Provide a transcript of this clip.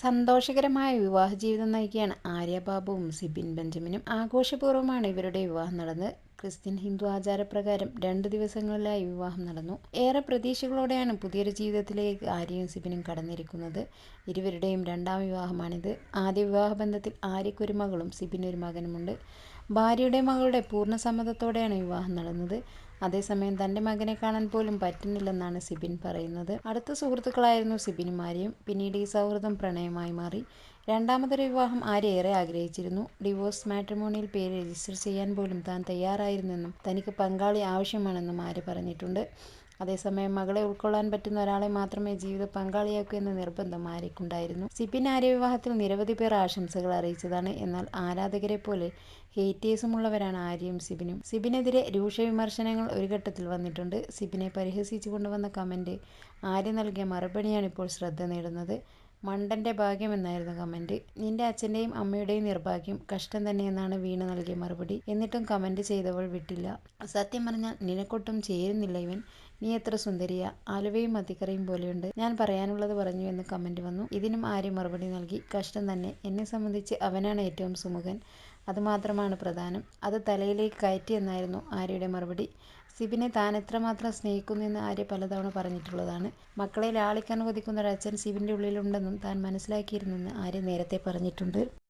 സന്തോഷകരമായ വിവാഹ ജീവിതം നയിക്കുകയാണ് ആര്യബാബുവും സിബിൻ ബെഞ്ചമിനും. ആഘോഷപൂർവമാണ് ഇവരുടെ വിവാഹം നടന്നത്. ക്രിസ്ത്യൻ ഹിന്ദു ആചാരപ്രകാരം രണ്ട് ദിവസങ്ങളിലായി വിവാഹം നടന്നു. ഏറെ പ്രതീക്ഷകളോടെയാണ് പുതിയൊരു ജീവിതത്തിലേക്ക് ആര്യയും സിബിനും കടന്നിരിക്കുന്നത്. ഇരുവരുടെയും രണ്ടാം വിവാഹമാണിത്. ആദ്യ വിവാഹ ബന്ധത്തിൽ ആര്യക്കൊരു മകളും സിബിനൊരു മകനുമുണ്ട്. ഭാര്യയുടെ മകളുടെ പൂർണ സമ്മതത്തോടെയാണ് വിവാഹം നടന്നത്. അതേസമയം തന്റെ മകനെ കാണാൻ പോലും പറ്റുന്നില്ലെന്നാണ് സിബിൻ പറയുന്നത്. അടുത്ത സുഹൃത്തുക്കളായിരുന്നു സിബിനും ആര്യയും. പിന്നീട് ഈ സൗഹൃദം പ്രണയമായി മാറി. രണ്ടാമതൊരു വിവാഹം ആര്യ ഏറെ ആഗ്രഹിച്ചിരുന്നു. ഡിവോഴ്സ് മാട്രിമോണിയിൽ പേര് രജിസ്റ്റർ ചെയ്യാൻ പോലും താൻ തയ്യാറായിരുന്നെന്നും തനിക്ക് പങ്കാളി ആവശ്യമാണെന്നും ആര്യ പറഞ്ഞിട്ടുണ്ട്. അതേസമയം മകളെ ഉൾക്കൊള്ളാൻ പറ്റുന്ന ഒരാളെ മാത്രമേ ജീവിത പങ്കാളിയാക്കൂ എന്ന നിർബന്ധം ആര്യക്കുണ്ടായിരുന്നു സിബിൻ ആര്യ വിവാഹത്തിൽ നിരവധി പേർ ആശംസകൾ അറിയിച്ചതാണ്. എന്നാൽ ആരാധകരെ പോലെ ഹേറ്റേഴ്സുമുള്ളവരാണ് ആര്യയും സിബിനും. സിബിനെതിരെ രൂക്ഷ വിമർശനങ്ങൾ ഒരു ഘട്ടത്തിൽ വന്നിട്ടുണ്ട്. സിബിനെ പരിഹസിച്ചു കൊണ്ടുവന്ന കമന്റ് ആര്യ നൽകിയ മറുപടിയാണ് ഇപ്പോൾ ശ്രദ്ധ നേടുന്നത്. മണ്ടന്റെ ഭാഗ്യം എന്നായിരുന്നു കമന്റ് നിന്റെ അച്ഛന്റെയും അമ്മയുടെയും നിർഭാഗ്യം കഷ്ടം തന്നെയെന്നാണ് വീണ നൽകിയ മറുപടി. എന്നിട്ടും കമന്റ് ചെയ്തവൾ വിട്ടില്ല. സത്യം പറഞ്ഞാൽ നിനക്കൊട്ടും ചേരുന്നില്ല ഇവൻ. നീ എത്ര സുന്ദരിയ. ആലുവയും മത്തിക്കറിയും പോലെയുണ്ട്. ഞാൻ പറയാനുള്ളത് പറഞ്ഞു എന്ന് കമന്റ് വന്നു. ഇതിനും ആര്യ മറുപടി നൽകി. കഷ്ടം തന്നെ. എന്നെ സംബന്ധിച്ച് അവനാണ് ഏറ്റവും സുമുഖൻ. അതുമാത്രമാണ് പ്രധാനം. അത് തലയിലേക്ക് കയറ്റി എന്നായിരുന്നു ആര്യയുടെ മറുപടി. സിബിനെ താൻ എത്രമാത്രം സ്നേഹിക്കുന്നെന്ന് ആര്യ പലതവണ പറഞ്ഞിട്ടുള്ളതാണ്. മക്കളെ ലാളിക്കാൻ കൊതിക്കുന്ന ഒരു അച്ഛൻ സിബിന്റെ ഉള്ളിലുണ്ടെന്നും താൻ മനസ്സിലാക്കിയിരുന്നെന്ന് ആര്യ നേരത്തെ പറഞ്ഞിട്ടുണ്ട്.